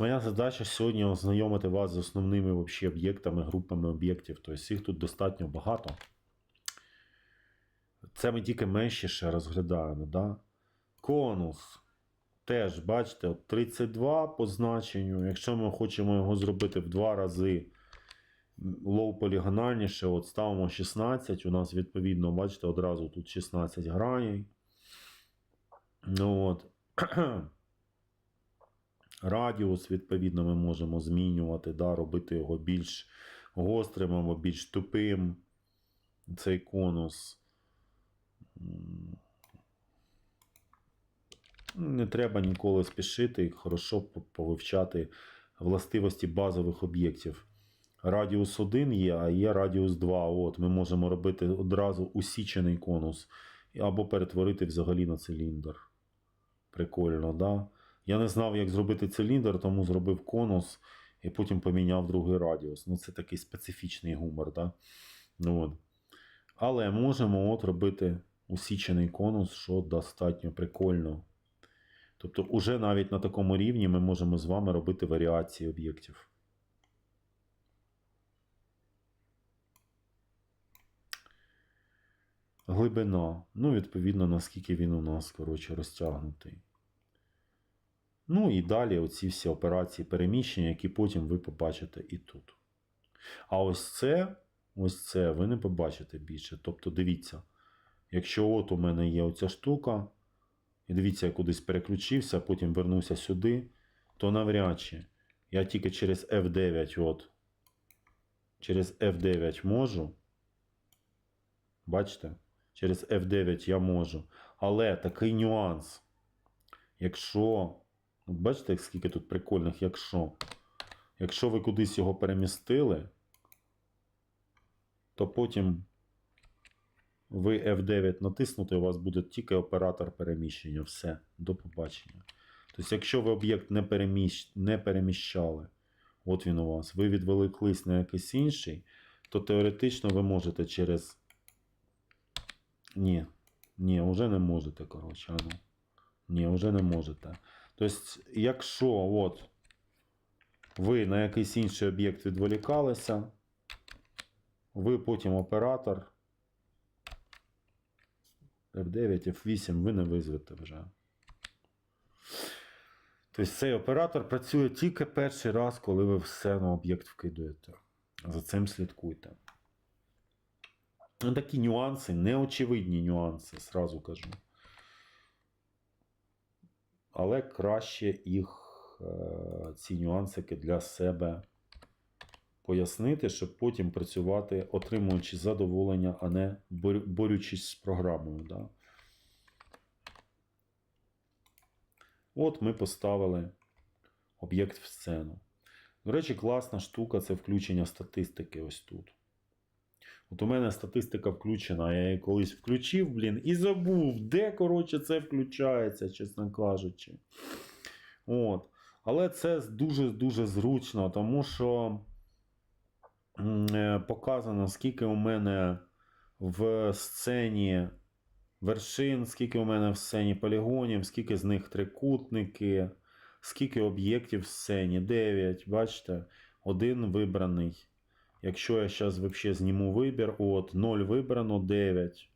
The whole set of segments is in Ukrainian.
Моя задача сьогодні ознайомити вас з основними об'єктами, групами об'єктів. Тобто їх тут достатньо багато. Це ми тільки менше ще розглядаємо. Да? Конус. Теж, бачите, 32 по значенню. Якщо ми хочемо його зробити в два рази лоу полігональніше, от ставимо 16. У нас відповідно, бачите, одразу тут 16 граней. Ну, от. Радіус, відповідно, ми можемо змінювати, да, робити його більш гострим або більш тупим. Цей конус. Не треба ніколи спішити, хорошо повивчати властивості базових об'єктів. Радіус 1 є, а є радіус 2. От, ми можемо робити одразу усічений конус або перетворити взагалі на циліндр. Прикольно, да? Я не знав, як зробити циліндр, тому зробив конус і потім поміняв другий радіус. Ну, це такий специфічний гумор, да? ну, от. Але можемо от робити усічений конус, що достатньо прикольно. Тобто, уже навіть на такому рівні ми можемо з вами робити варіації об'єктів. Глибина. Ну, відповідно, наскільки він у нас, коротше, розтягнутий. Ну і далі оці всі операції переміщення, які потім ви побачите і тут. А ось це, ось це ви не побачите більше. Тобто, дивіться, якщо от у мене є оця штука, і дивіться, я кудись переключився, потім вернуся сюди, то навряд чи я тільки через F9, от, через F9 можу. Бачите? Через F9 я можу. Але такий нюанс. Якщо. От бачите, як скільки тут прикольних, якщо. Якщо ви кудись його перемістили, то потім ви F9 натиснути, у вас буде тільки оператор переміщення. Все, до побачення. Тобто, якщо ви об'єкт не, переміщ... не переміщали, от він у вас, ви відволіклись на якийсь інший, то теоретично ви можете через. Ні, ні, вже не можете, коротше. Ну. Ні, вже не можете. Тобто, якщо от ви на якийсь інший об'єкт відволікалися, ви потім оператор F9, F8 ви не визвете вже. Тобто цей оператор працює тільки перший раз, коли ви все на об'єкт вкидуєте. За цим слідкуйте. Такі нюанси, неочевидні нюанси, сразу кажу. Але краще їх, е, ці нюансики для себе пояснити, щоб потім працювати, отримуючи задоволення, а не борючись з програмою. Да? От ми поставили об'єкт в сцену. До речі, класна штука це включення статистики ось тут. От у мене статистика включена, я її колись включив, блін, і забув, де, коротше, це включається, чесно кажучи. От. Але це дуже-дуже зручно, тому що е, показано, скільки у мене в сцені вершин, скільки у мене в сцені полігонів, скільки з них трикутники, скільки об'єктів в сцені. 9, бачите, один вибраний. Якщо я зараз взагалі зніму вибір, от 0 вибрано 9.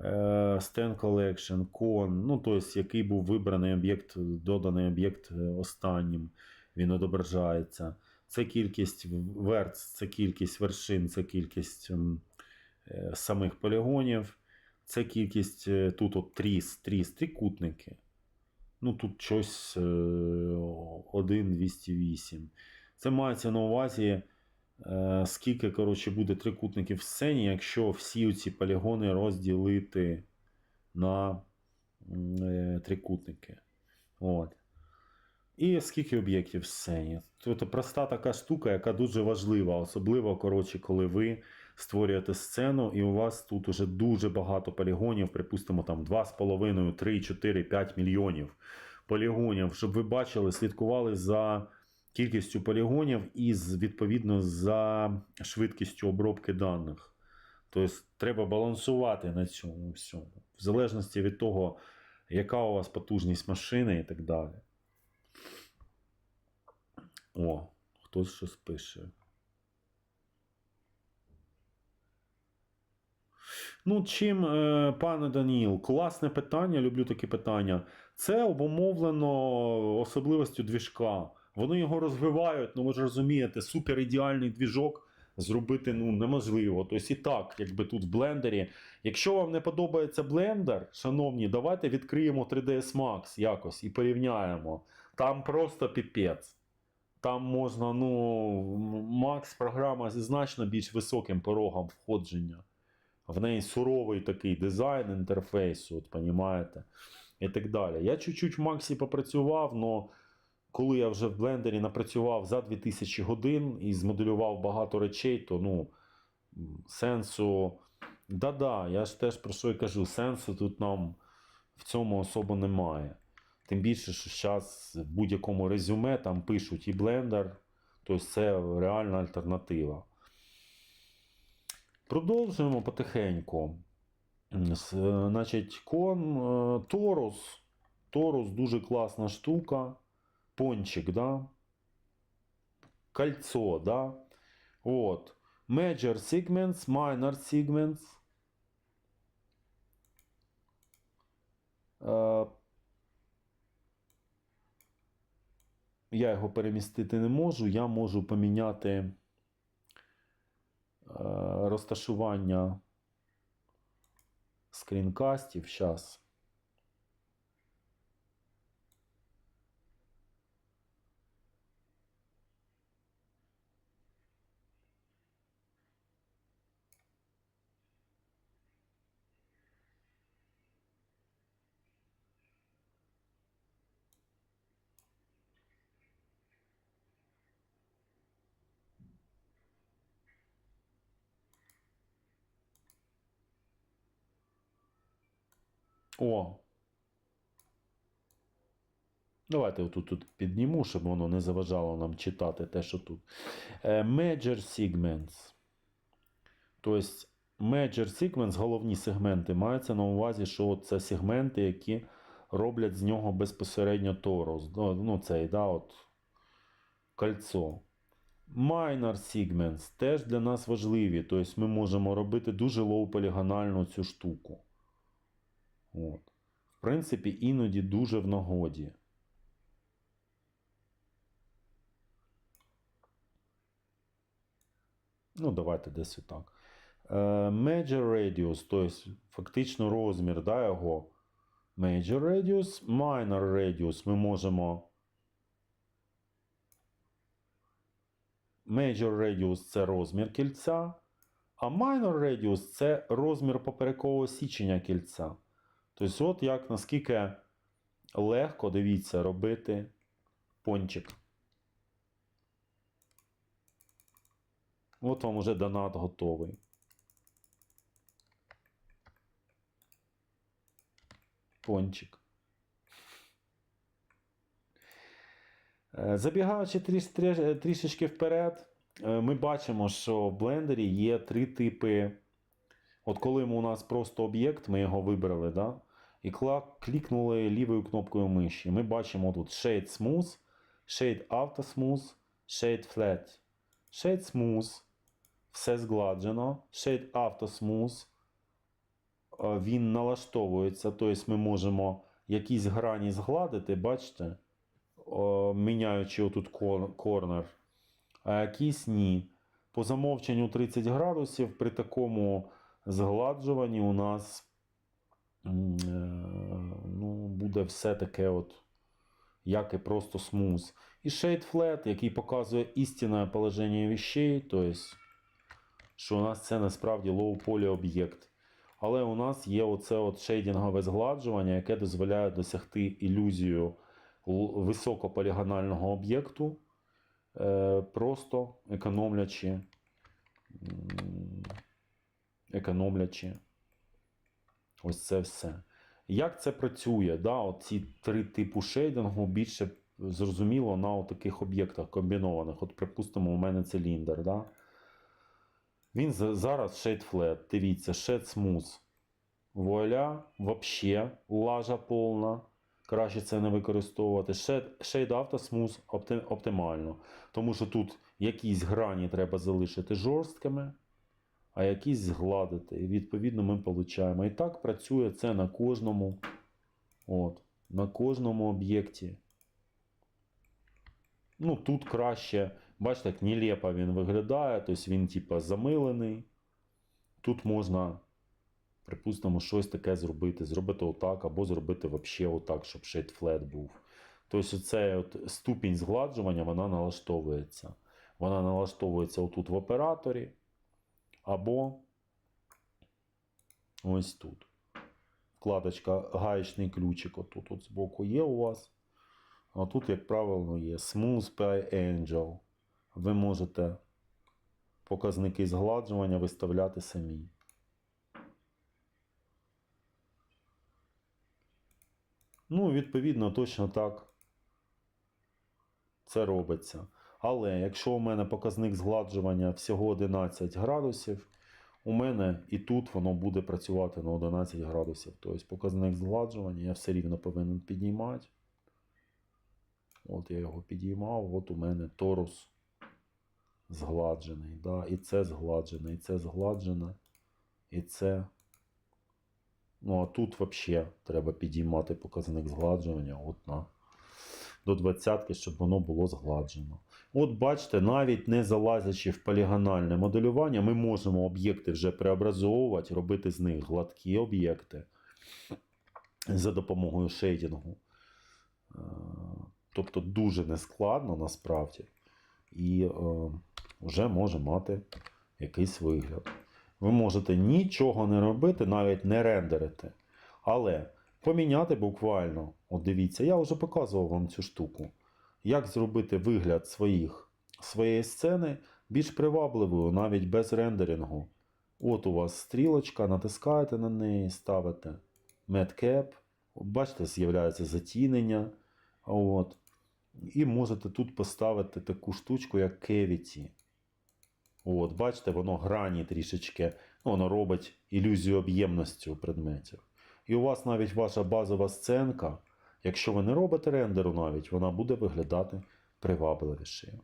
Е, Stand Collection, Con, ну, тобто, який був вибраний об'єкт, доданий об'єкт е, останнім, він відображається. Це кількість верц, це кількість вершин, це кількість е, самих полігонів, це кількість е, тут от тріс, тріс, трикутники. Ну, тут щось е, 1,208. Це мається на увазі. Е, скільки коротше, буде трикутників в сцені, якщо всі ці полігони розділити на е, трикутники. От. І скільки об'єктів в сцені. Тобто проста така штука, яка дуже важлива, особливо, коротше, коли ви створюєте сцену, і у вас тут уже дуже багато полігонів, припустимо, там 2,5, 3, 4, 5 мільйонів полігонів, щоб ви бачили, слідкували за кількістю полігонів і відповідно за швидкістю обробки даних. Тобто треба балансувати на цьому всьому, в залежності від того, яка у вас потужність машини і так далі. О, хтось щось пише. Ну, чим, е, пане Даніл, класне питання, люблю такі питання. Це обумовлено особливістю двіжка. Вони його розвивають, ну ви ж розумієте, супер ідеальний двіжок зробити ну, неможливо. Тобто і так, якби тут в блендері. Якщо вам не подобається блендер, шановні, давайте відкриємо 3ds Max якось і порівняємо. Там просто піпець. Там можна, ну, Max програма зі значно більш високим порогом входження. В неї суровий такий дизайн інтерфейсу, от понімаєте? І так далі. Я чуть-чуть в Максі попрацював, але коли я вже в блендері напрацював за 2000 годин і змоделював багато речей, то ну, сенсу. Да-да, я ж теж про що і кажу, сенсу тут нам в цьому особо немає. Тим більше, що зараз в будь-якому резюме там пишуть і блендер, тобто це реальна альтернатива. Продовжуємо потихеньку. Е, Значить, кон е, Торус. Торус дуже класна штука. Пончик, да? Кольцо, да? От. Major segments, minor segments. Е, Я його перемістити не можу. Я можу поміняти е, розташування скрінкастів. Зараз. О. Давайте отут тут підніму, щоб воно не заважало нам читати те, що тут. Е, Major segments. Тобто, major segments, головні сегменти, мається на увазі, що це сегменти, які роблять з нього безпосередньо торус. Ну, ну цей, да, от, кольцо. Minor segments теж для нас важливі. Тобто ми можемо робити дуже лоу-полігональну цю штуку. От. В принципі, іноді дуже в нагоді. Ну, давайте десь отак. Е, Major radius, тобто фактично розмір да, його. Major radius, minor radius ми можемо. Major radius це розмір кільця, а minor radius це розмір поперекового січення кільця. Тобто, от як наскільки легко, дивіться, робити пончик. От вам уже донат готовий. Пончик. Е, Забігаючи тріш, тріш- трішечки вперед, е, ми бачимо, що в блендері є три типи. От коли у нас просто об'єкт, ми його вибрали, да? І клікнули лівою кнопкою миші. Ми бачимо тут Shade Smooth, Shade Auto Smooth, Shade Flat. Shade Smooth все згладжено. Shade Auto Smooth е, він налаштовується, тобто ми можемо якісь грані згладити, бачите, міняючи отут кор- корнер, а якісь ні. По замовченню 30 градусів при такому згладжуванні у нас ну, буде все таке, от, як і просто смуз. І Shade Flat, який показує істинне положення вещей, тобто, що у нас це насправді low-poly об'єкт. Але у нас є оце от шейдингове згладжування, яке дозволяє досягти ілюзію високополігонального об'єкту, е, просто економлячи, економлячи ось це все. Як це працює? Да? От ці три типу шейдингу більше зрозуміло на таких об'єктах комбінованих. От, припустимо, у мене циліндр. Да? Він зараз Shade Flat. Дивіться, Shade Smooth. Вуаля, вообще лажа повна. краще це не використовувати. Shade Auto Smooth опти- оптимально. Тому що тут якісь грані треба залишити жорсткими, а якісь згладити. І відповідно ми получаємо. І так працює це на кожному, от, на кожному об'єкті. Ну, тут краще, бачите, як нелепо він виглядає, тобто він, типа, замилений. Тут можна, припустимо, щось таке зробити. Зробити отак, або зробити взагалі отак, щоб шейд флет був. Тобто, оцей от ступінь згладжування вона налаштовується. Вона налаштовується отут в операторі, або ось тут. Вкладочка гаєчний ключик отут от збоку є у вас. А тут, як правило, є Smooth by Angel. Ви можете показники згладжування виставляти самі. Ну, відповідно, точно так це робиться. Але якщо у мене показник згладжування всього 11 градусів, у мене і тут воно буде працювати на 11 градусів. Тобто показник згладжування я все рівно повинен піднімати. От я його підіймав, от у мене торус згладжений. Да? І це згладжене, і це згладжене, і це. Ну, а тут взагалі треба підіймати показник згладжування от на, до 20, щоб воно було згладжено. От бачите, навіть не залазячи в полігональне моделювання, ми можемо об'єкти вже преобразовувати, робити з них гладкі об'єкти за допомогою шейдінгу. Е, Тобто дуже нескладно насправді. І е, вже може мати якийсь вигляд. Ви можете нічого не робити, навіть не рендерити. Але поміняти буквально, от дивіться, я вже показував вам цю штуку. Як зробити вигляд своїх, своєї сцени більш привабливою, навіть без рендерингу. От у вас стрілочка, натискаєте на неї, ставите. От Бачите, з'являється затінення. От. І можете тут поставити таку штучку, як Cavity. От, бачите, воно грані трішечки, ну, воно робить ілюзію об'ємності у предметів. І у вас навіть ваша базова сценка, якщо ви не робите рендеру навіть, вона буде виглядати привабливішою.